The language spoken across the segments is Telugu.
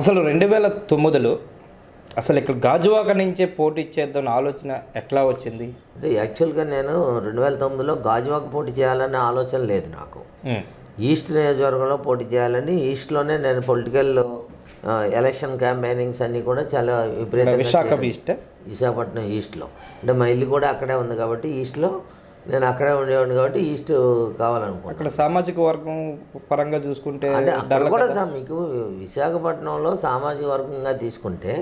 అసలు రెండు వేల తొమ్మిదిలో అసలు ఇక్కడ గాజువాక నుంచే పోటీ చేద్దాం ఆలోచన ఎట్లా వచ్చింది? అంటే యాక్చువల్గా నేను రెండు వేల తొమ్మిదిలో గాజువాక పోటీ చేయాలనే ఆలోచన లేదు నాకు. ఈస్ట్ నియోజకవర్గంలో పోటీ చేయాలని ఈస్ట్లోనే నేను పొలిటికల్ ఎలక్షన్ క్యాంపెయినింగ్స్ అన్నీ కూడా చాలా విపరీతంగా విశాఖ. ఈస్ట్? విశాఖపట్నం ఈస్ట్లో. అంటే మా ఇల్లు కూడా అక్కడే ఉంది కాబట్టి ఈస్ట్లో నేను అక్కడే ఉండేవాడిని కాబట్టి ఈస్ట్ కావాలనుకుంటున్నాను అక్కడ సామాజిక వర్గం పరంగా చూసుకుంటే అంటే అక్కడ కూడా సా- మీకు విశాఖపట్నంలో సామాజిక వర్గంగా తీసుకుంటే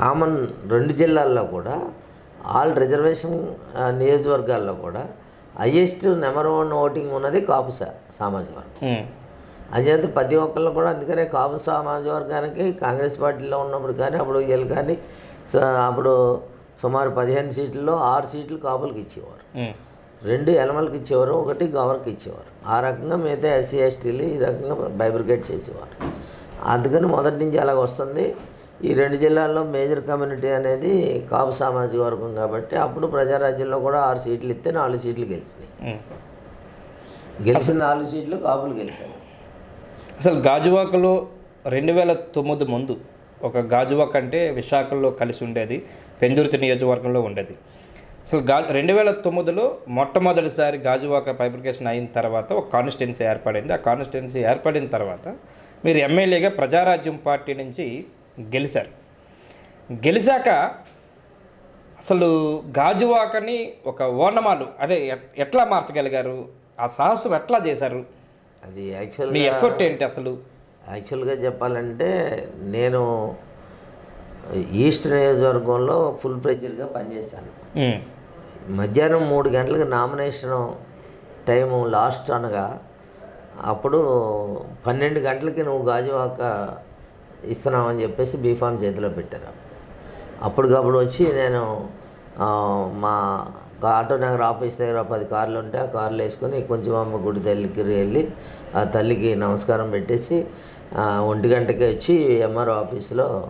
కామన్ రెండు జిల్లాల్లో కూడా ఆల్ రిజర్వేషన్ నియోజకవర్గాల్లో కూడా హయ్యెస్ట్ నెంబర్ వన్ ఓటింగ్ ఉన్నది కాపు సామాజిక వర్గం. అంచేత ప్రతి ఒక్కళ్ళు కూడా అందుకనే కాపు సామాజిక వర్గానికి కాంగ్రెస్ పార్టీలో ఉన్నప్పుడు కానీ అప్పుడు వీళ్ళు కానీ అప్పుడు సుమారు పదిహేను సీట్లలో ఆరు సీట్లు కాపులకు ఇచ్చేవారు. రెండు ఎలమలకి ఇచ్చేవారు ఒకటి గవర్కి ఇచ్చేవారు. ఆ రకంగా మిగతా ఎస్సీ ఎస్టీలు ఈ రకంగా బైబ్రికేట్ చేసేవారు. అందుకని మొదటి నుంచి అలాగ వస్తుంది. ఈ రెండు జిల్లాల్లో మేజర్ కమ్యూనిటీ అనేది కాపు సామాజిక వర్గం కాబట్టి అప్పుడు ప్రజారాజ్యంలో కూడా ఆరు సీట్లు ఇస్తే నాలుగు సీట్లు గెలిచినాయి. గెలిచిన నాలుగు సీట్లు కాపులు గెలిచారు. అసలు గాజువాకలో రెండు వేల తొమ్మిది ముందు ఒక గాజువాక అంటే విశాఖలో కలిసి ఉండేది పెందుర్తి నియోజకవర్గంలో ఉండేది. అసలు గా రెండు వేల తొమ్మిదిలో మొట్టమొదటిసారి గాజువాక ఫైబ్రికేషన్ అయిన తర్వాత ఒక కాన్స్టిట్యున్సీ ఏర్పడింది. ఆ కాన్స్టిట్యున్సీ ఏర్పడిన తర్వాత మీరు ఎమ్మెల్యేగా ప్రజారాజ్యం పార్టీ నుంచి గెలిచారు. గెలిచాక అసలు గాజువాకని ఒక ఓనమాలు అదే ఎట్- ఎట్లా మార్చగలిగారు? ఆ సాహసం ఎట్లా చేశారు? అది మీ యాక్చువల్గా ఎఫర్ట్ ఏంటి అసలు? యాక్చువల్గా చెప్పాలంటే నేను ఈస్ట్ నియోజకవర్గంలో ఫుల్ ఫ్లెడ్జ్డ్గా పనిచేశాను. మధ్యాహ్నం మూడు గంటలకు నామినేషన్ టైము లాస్ట్ అనగా అప్పుడు పన్నెండు గంటలకి నువ్వు గాజువాక ఇస్తున్నావని చెప్పేసి బీఫామ్ చేతిలో పెట్టారు. అప్పటికప్పుడు వచ్చి నేను మా ఆటో నగర్ ఆఫీస్ దగ్గర పది కార్లు ఉంటే ఆ కార్లు వేసుకొని కొంచెం అమ్మ గుడి తల్లికి వెళ్ళి ఆ తల్లికి నమస్కారం పెట్టేసి ఒంటి గంటకి వచ్చి ఎంఆర్ఓ ఆఫీస్లో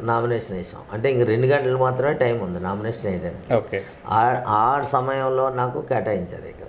నామినేషన్ వేసాం. అంటే ఇంక రెండు గంటలు మాత్రమే టైం ఉంది నామినేషన్ వేయడానికి. ఓకే. ఆ ఆ సమయంలో నాకు కేటాయించారు ఇక్కడ.